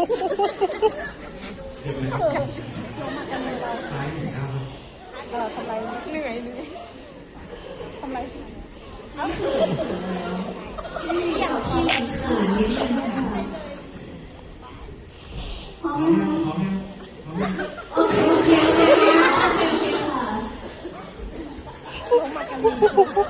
เราทำไรยเหนื่อยเอยโอเคโอเค